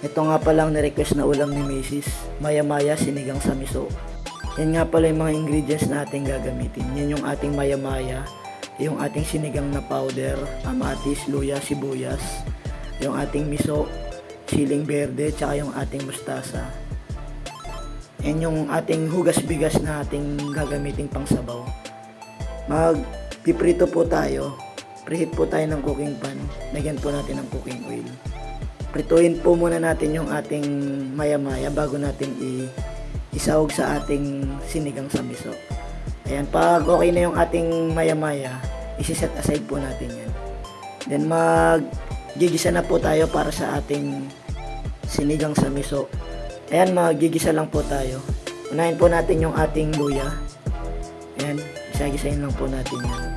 Ito nga palang na-request na ulam ni Mrs. Maya-maya sinigang sa miso. Yan nga pala yung mga ingredients na ating gagamitin. Yan yung ating maya-maya, yung ating sinigang na powder, kamatis, luya, sibuyas, yung ating miso, siling berde, tsaka yung ating mustasa. Yan yung ating hugas bigas na ating gagamitin pang sabaw. Mag piprito po tayo. Preheat po tayo ng cooking pan. Lagyan po natin ng cooking oil. Prituhin po muna natin yung ating maya-maya bago natin i isahog sa ating sinigang sa miso. Ayan, pag okay na yung ating maya-maya, isi-set aside po natin yan. Then mag gigisa na po tayo para sa ating sinigang sa miso. Ayan, magigisa lang po tayo. Unahin po natin yung ating luya. Ayan, isa-gisahin lang po natin yan.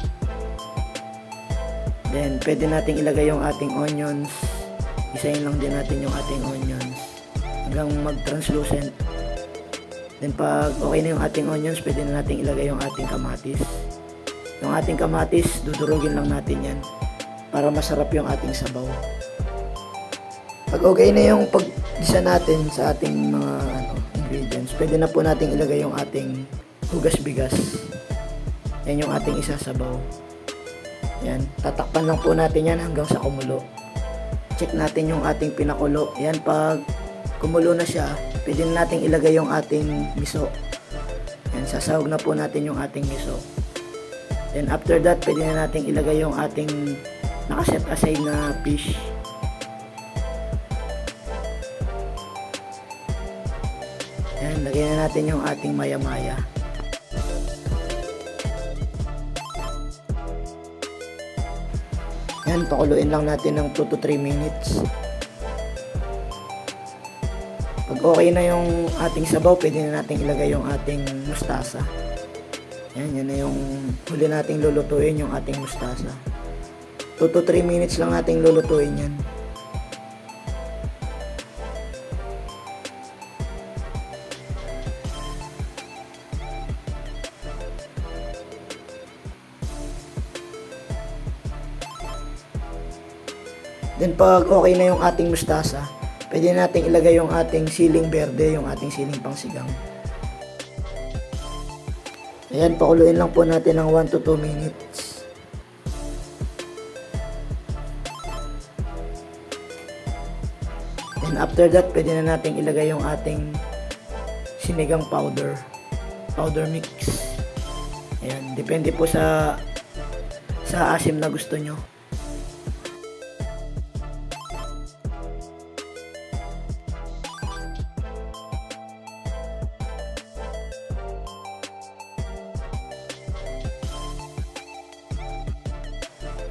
Then, pwede nating ilagay yung ating onions. Isahin lang din natin yung ating onions hanggang mag-translucent. Then, pag okay na yung ating onions, pwede na nating ilagay yung ating kamatis. Yung ating kamatis, dudurugin lang natin yan para masarap yung ating sabaw. Pag okay na yung paggisa natin sa ating mga ano, ingredients, pwede na po nating ilagay yung ating hugas bigas. Yan yung ating isasabaw. Yan, tatakpan lang po natin yan hanggang sa kumulo. Check natin yung ating pinakulo. Yan, pag kumulo na siya, pwede na nating ilagay yung ating miso. Yan, sasahog na po natin yung ating miso. Then after that, pwede na nating ilagay yung ating nakaset aside na fish. Yan, lagyan na natin yung ating maya-maya. Yan, pakuluin lang natin ng 2 to 3 minutes. Pag okay na yung ating sabaw, pwede na natin ilagay yung ating mustasa. Yan, yan na yung huli nating lulutuin, yung ating mustasa. 2 to 3 minutes lang nating lulutuin yan. Then pag okay na yung ating mustasa, pwede nating ilagay yung ating siling berde, yung ating siling pangsigang. Ayan, pakuluin lang po natin ng 1 to 2 minutes. Then after that, pwede na nating ilagay yung ating sinigang powder. Powder mix. Ayan, depende po sa sa asim na gusto nyo.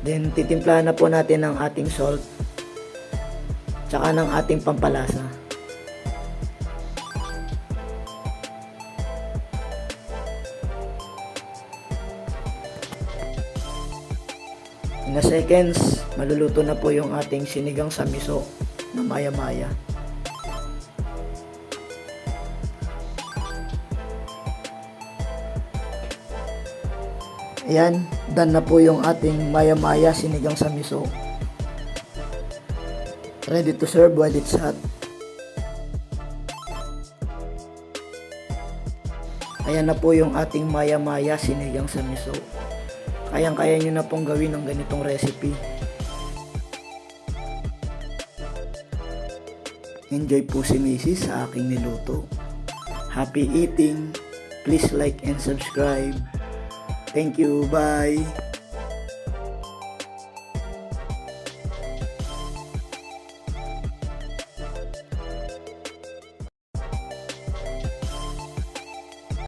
Then titimplahan na po natin ng ating salt tsaka ng ating pampalasa. In a seconds, maluluto na po yung ating sinigang sa miso na maya-maya. Ayan, done na po yung ating maya-maya sinigang sa miso. Ready to serve while it's hot. Ayan na po yung ating maya-maya sinigang sa miso. Kayang-kaya nyo na pong gawin ang ganitong recipe. Enjoy po si Mrs. sa aking niluto. Happy eating! Please like and subscribe. Thank you. Bye.